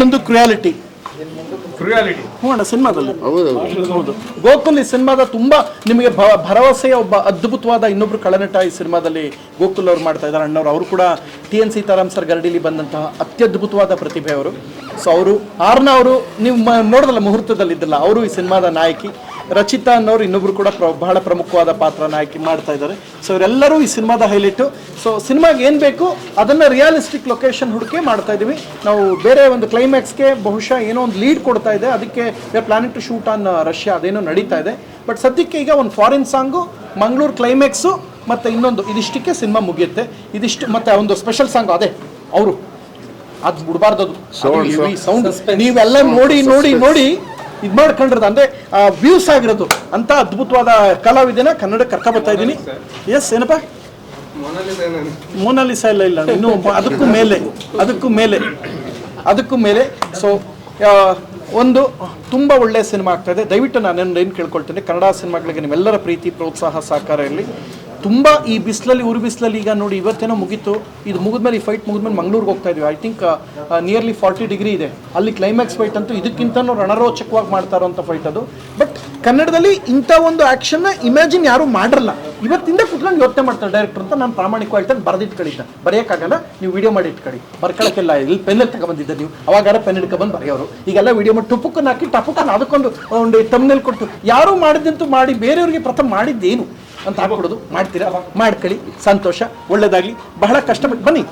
ಒಂದು ಕ್ರಿಯಾಲಿಟಿ. ಕ್ರಿಯಾಲಿಟಿ. ಹ್ಞೂ ಅಣ್ಣ ಸಿನಿಮಾದಲ್ಲಿ. ಹೌದು. ಹೌದು. ಗೋಕುಲ್ ಈ ಸಿನಿಮಾದ ತುಂಬಾ ನಿಮಗೆ ಭ- ಭರವಸೆಯ ಒಬ್ಬ ಅದ್ಭುತವಾದ ಇನ್ನೊಬ್ರು ಕಳನಟ ಈ ಸಿನಿಮಾದಲ್ಲಿ ಗೋಕುಲ್ ಅವ್ರು ಮಾಡ್ತಾ ಇದ್ದಾರೆ. ಅಣ್ಣವ್ರು ಅವರು ಕೂಡ ಟಿ ಎನ್ ಸೀತಾರಾಮ್ ಸರ್ ಗರಡಿಲಿ ಬಂದಂತಹ ಅತ್ಯದ್ಭುತವಾದ ಪ್ರತಿಭೆ ಅವರು. ಸೊ ಅವರು ಆರ್ನ ಅವರು ನೀವು ನೋಡಿದಲ್ಲ ಮುಹೂರ್ತದಲ್ಲಿದ್ದಲ್ಲ ಅವರು ಈ ಸಿನಿಮಾದ ನಾಯಕಿ. ರಚಿತಾ ಅನ್ನೋರು ಇನ್ನೊಬ್ರು ಕೂಡ ಪ್ರ ಬಹಳ ಪ್ರಮುಖವಾದ ಪಾತ್ರನ ಆಯ್ಕೆ ಮಾಡ್ತಾ ಇದ್ದಾರೆ. ಸೊ ಇವರೆಲ್ಲರೂ ಈ ಸಿನಿಮಾದ ಹೈಲೈಟು. ಸೊ ಸಿನಿಮಾಗೆ ಏನು ಬೇಕು ಅದನ್ನು ರಿಯಾಲಿಸ್ಟಿಕ್ ಲೊಕೇಶನ್ ಹುಡುಕಿ ಮಾಡ್ತಾ ಇದ್ದೀವಿ ನಾವು ಬೇರೆ ಒಂದು ಕ್ಲೈಮ್ಯಾಕ್ಸ್ಗೆ ಬಹುಶಃ ಏನೋ ಒಂದು ಲೀಡ್ ಕೊಡ್ತಾ ಇದೆ. ಅದಕ್ಕೆ planning to shoot on Russia ಅದೇನೋ ನಡೀತಾ ಇದೆ. ಬಟ್ ಸದ್ಯಕ್ಕೆ ಈಗ ಒಂದು ಫಾರಿನ್ ಸಾಂಗು ಮಂಗಳೂರು ಕ್ಲೈಮ್ಯಾಕ್ಸು ಮತ್ತು ಇನ್ನೊಂದು ಇದಿಷ್ಟಕ್ಕೆ ಸಿನಿಮಾ ಮುಗಿಯುತ್ತೆ. ಇದಿಷ್ಟು ಮತ್ತು ಒಂದು ಸ್ಪೆಷಲ್ ಸಾಂಗ್ ಅದೇ ಅವರು. ಅದು ಬಿಡಬಾರ್ದು ಅದು. ಸೌಂಡ್ ನೀವೆಲ್ಲ ನೋಡಿ ನೋಡಿ ನೋಡಿ ಇದು ಮಾಡ್ಕೊಂಡಿರೋದು. ಅಂದ್ರೆ ವ್ಯೂಸ್ ಆಗಿರೋದು. ಅಂತ ಅದ್ಭುತವಾದ ಕಲಾವಿದನ ಕನ್ನಡ ಕರ್ಕ ಬರ್ತಾ ಇದ್ದೀನಿ. ಎಸ್ ಏನಪ್ಪ? ಮೋನಾಲಿಸ ಇಲ್ಲ ಇಲ್ಲ. ಇನ್ನು ಅದಕ್ಕೂ ಮೇಲೆ. ಅದಕ್ಕೂ ಮೇಲೆ. ಅದಕ್ಕೂ ಮೇಲೆ. ಸೊ ಒಂದು ತುಂಬ ಒಳ್ಳೆಯ ಸಿನಿಮಾ ಆಗ್ತಾ ಇದೆ. ದಯವಿಟ್ಟು ನಾನು ಏನು ಕೇಳ್ಕೊಳ್ತೇನೆ. ಕನ್ನಡ ಸಿನಿಮಾಗಳಿಗೆ ನಿಮ್ಮೆಲ್ಲರ ಪ್ರೀತಿ, ಪ್ರೋತ್ಸಾಹ, ಸಹಕಾರ ಇರಲಿ. ತುಂಬ ಈ ಬಿಸಿಲಲ್ಲಿ ಉರು ಬಿಸಿಲಲ್ಲಿ ಈಗ ನೋಡಿ ಇವತ್ತೇನೋ ಮುಗೀತು. ಇದು ಮುಗಿದ್ಮೇಲೆ ಈ ಫೈಟ್ ಮುಗಿದ್ಮೇಲೆ ಮಂಗಳೂರಿಗೆ ಹೋಗ್ತಾ ಇದೀವಿ. I think nearly forty degree ಇದೆ. ಅಲ್ಲಿ ಕ್ಲೈಮ್ಯಾಕ್ಸ್ ಫೈಟ್ ಅಂತೂ ಇದಕ್ಕಿಂತನೂ ರಣರೋಚಕವಾಗಿ ಮಾಡ್ತಾ ಇರೋಂಥ ಫೈಟ್ ಅದು. ಬಟ್ ಕನ್ನಡದಲ್ಲಿ ಇಂಥ ಒಂದು ಆ್ಯಕ್ಷನ್ನ ಇಮ್ಯಾಜಿನ್ ಯಾರೂ ಮಾಡಿರಲ್ಲ. ಇವತ್ತಿಂದ ಕುತ್ಕೊಂಡು ಯೋಚನೆ ಮಾಡ್ತಾರೆ ಡೈರೆಕ್ಟರ್ ಅಂತ ನಾನು ಪ್ರಾಮಾಣಿಕವಾಗಿ ಹೇಳ್ತೇನೆ ಬರೆದಿಟ್ಕೊಂಡಿದ್ದ ಬರೆಯೋಕ್ಕಾಗಲ್ಲ, ನೀವು ವಿಡಿಯೋ ಮಾಡಿ ಇಟ್ಕೊಳ್ಳಿ ಬರ್ಕೊಳಕ್ಕೆಲ್ಲ ಇಲ್ಲಿ ಪೆನ್ನಲ್ಲಿ ತಗೊಂಬಂದಿದ್ದೆ ನೀವು. ಅವಾಗಾರ ಪೆನ್ ಹಿಡ್ಕೊಂಡ್ಬಂದು ಬರೆಯೋರು. ಈಗೆಲ್ಲ ವಿಡಿಯೋ ಮಾಡಿ ಟುಪುಕ್ಕನ್ನು ಹಾಕಿ ಟಪುಕ್ಕನ್ನು ಅದಕ್ಕೊಂದು, ಒಂದು ತಮ್ಮನಲ್ಲಿ ಕೊಟ್ಟು, ಯಾರು ಮಾಡಿದಂತೂ ಮಾಡಿ, ಬೇರೆಯವ್ರಿಗೆ ಪ್ರಥಮ ಮಾಡಿದ್ದೇನು? ಅಂತ ಹಾಕ್ಬಿಡೋದು. ಮಾಡ್ತೀರಾ? ಮಾಡ್ಕೊಳ್ಳಿ. ಸಂತೋಷ ಒಳ್ಳೇದಾಗಲಿ. ಬಹಳ ಕಷ್ಟಪಟ್ಟು ಬನ್ನಿ.